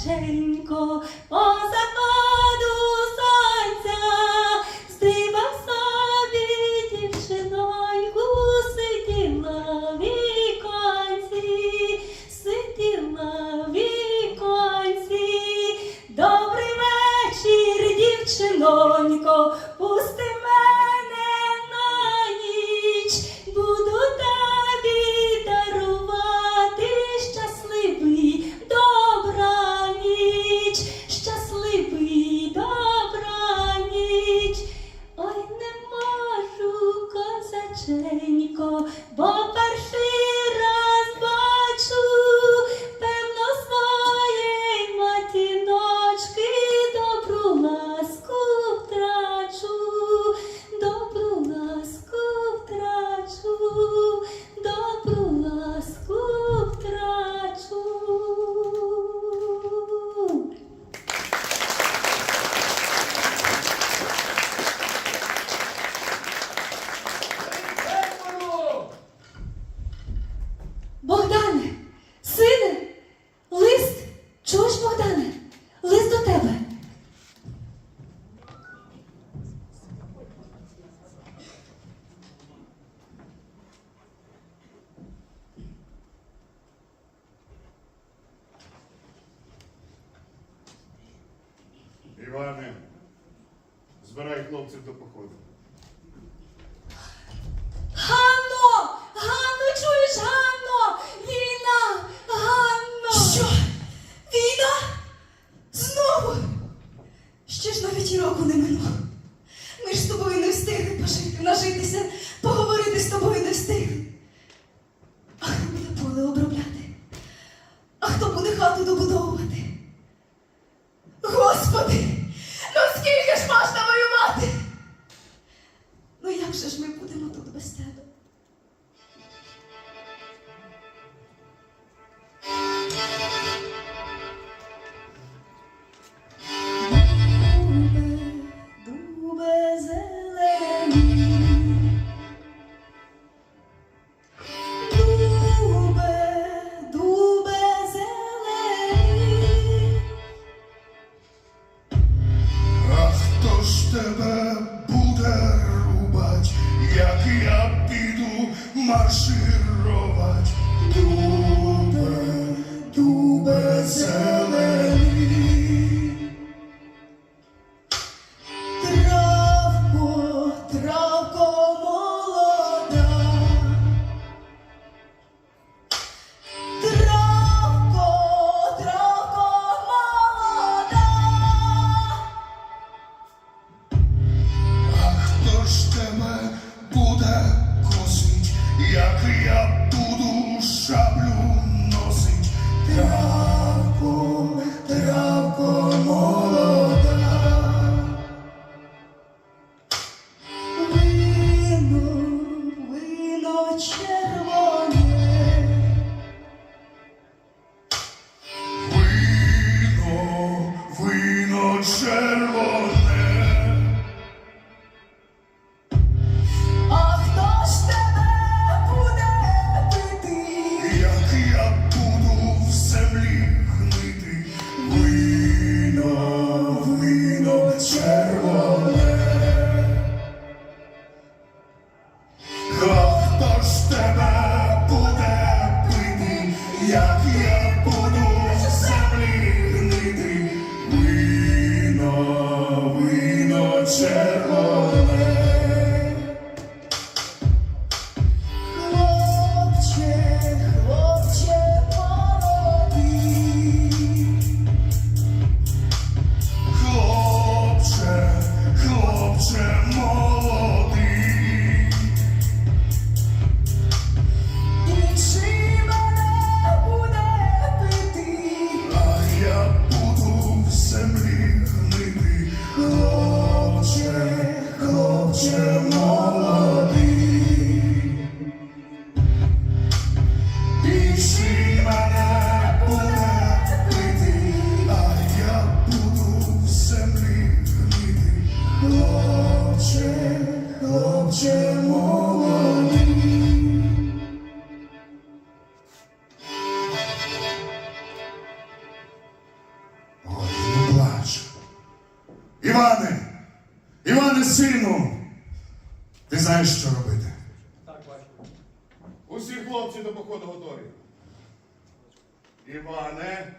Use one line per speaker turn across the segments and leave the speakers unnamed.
Marchenko. хлопців до походу.
Ганно! Ганно, чуєш, Ганно! Війна! Ганно!
Що? Війна? Знову? Ще ж навіть і року не минуло. Ми ж з тобою не встигли пожити, нажитися, поговорити з тобою не встигли. А хто буде поле обробляти? А хто буде хату добудовувати? Господи, ну скільки ж можна інакше ж ми будемо тут без тебе.
Іване, Іване, сину знаєш, що робити.
Усі хлопці до походу готові. Іване,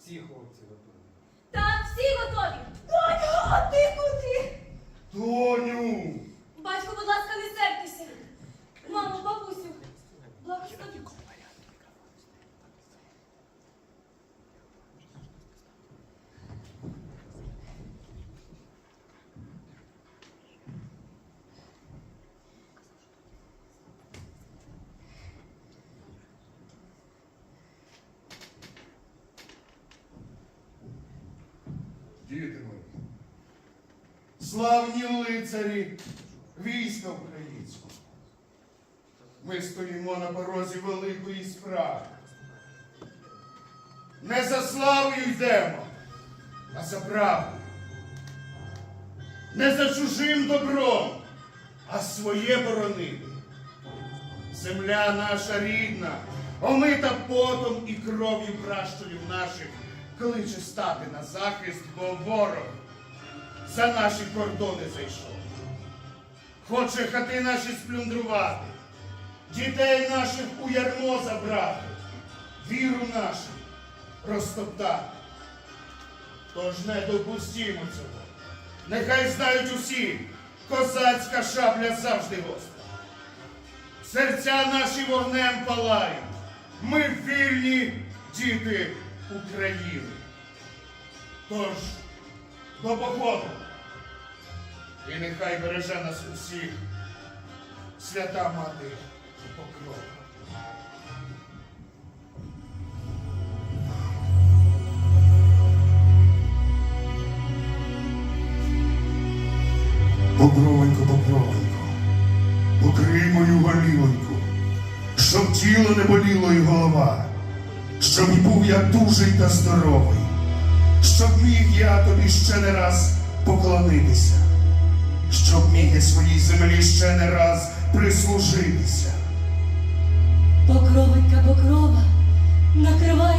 Всі хлопці готові.
Так, всі готові.
Доню, а ти куди?
Тоню!
Батько, будь ласка, не сердьтеся. Мамо, бабусю, благословіть.
Діти мої, славні лицарі війська українського. Ми стоїмо на порозі великої справи. Не за славою йдемо, а за правдою. Не за чужим добром, а своє боронити. Земля наша рідна, омита потом і кров'ю пращурів наших, кличе стати на захист, бо ворог за наші кордони зайшов. Хоче хати наші сплюндрувати, дітей наших у ярмо забрати, віру нашу розтоптати. Тож не допустімо цього. Нехай знають усі, козацька шабля завжди гостра. Серця наші вогнем палають. Ми вільні діти України. Тож до походу. І нехай береже нас усіх свята мати і покрова.
Покровонько, покровонько, покрий мою голівоньку, щоб тіло не боліло і голова, щоб був я дужий та здоровий, щоб міг я тобі ще не раз поклонитися, щоб міг я своїй землі ще не раз прислужитися.
Покровенька покрова накриває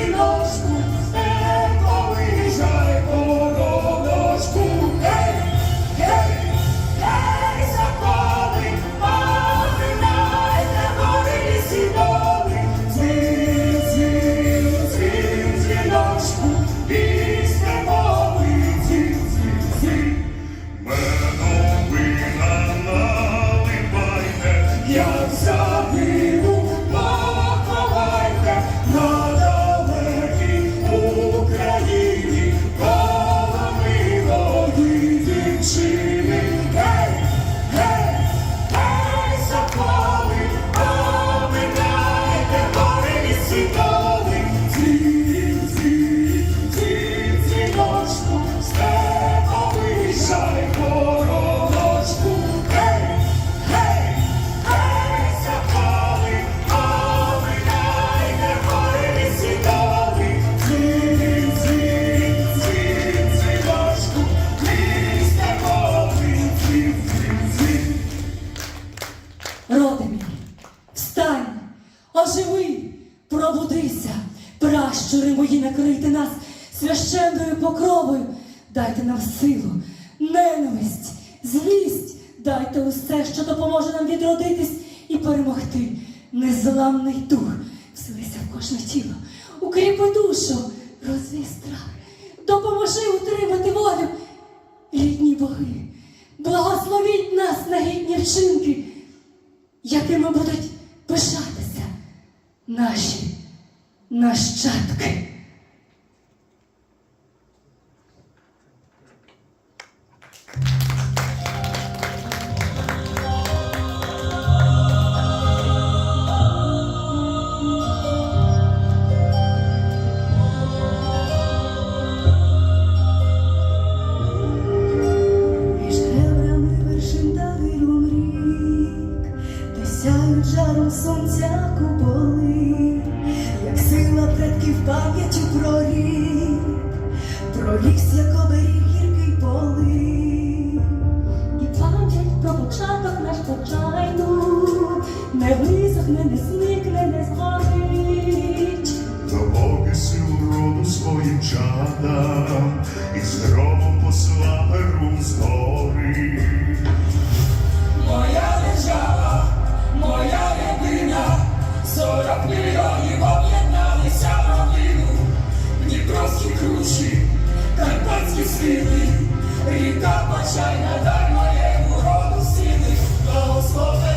дзвін, дзвіночку, не повижай. Гей, гей, гей, соколи, оминайте гори світоли, дзвін, дзвін, дзвін, дзвіночку, пісня мови, дзвін, дзвін, дзвін.
Мої нас священною покровою, дайте нам силу, ненависть, злість, дайте усе, що допоможе нам відродитись і перемогти. Незламний дух, вселися в кожне тіло, укріпи душу, розвій страх, допоможи утримати волю. Рідні боги, благословіть нас на гідні вчинки. якими будуть пишатися наші нащадки.
Сонця куполи, як сила предків пам'яттю прорік, пролігся як оберіг гіркий полин.
І пам'ять про початок наш почайну не висохне, не зникне, не згорить.
Допоки силу роду своїм чадам, і з громом посла перун з гори.
Моя держава, сорок мільйонів об'єдналися в родину, Дніпровські кручі, карпатські сили, ріка почайна, дай моєму роду сили, благословенна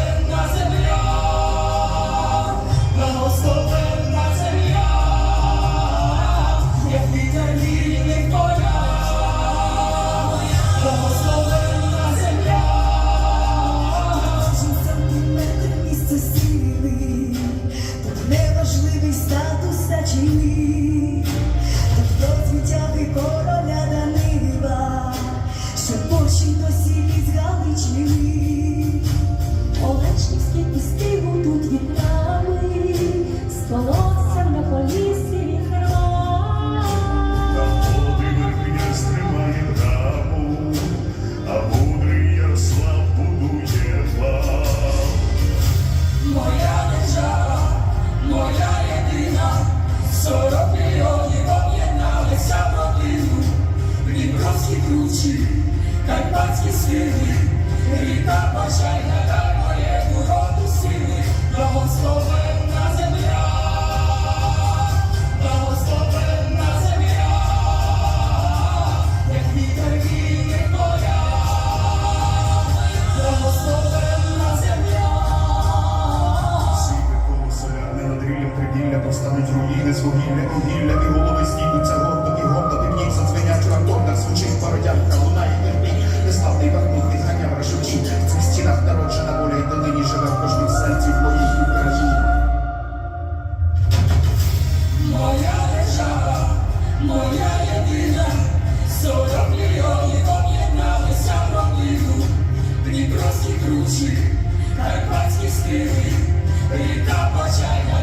ключі, карпатські сили, ріка бажання дай моєму роду сили, благословенна земля, благословенна земля, як вітер вільних поля, благословенна земля,
Світи коло соляне надрілля, приділля, повстануть руїни, з вугілля, і голови здійдуться гордо і гордо чи бородянка лунає
терпінь, неславний бахмут відганяв рашучі. В цих стінах народжена
воля й донині живе в кожному серці в моїй Україні.
Моя держава, моя єдина, сорок мільйонів об'єдналися родину, Дніпровські кручі, карпатські стили, ріка почайна.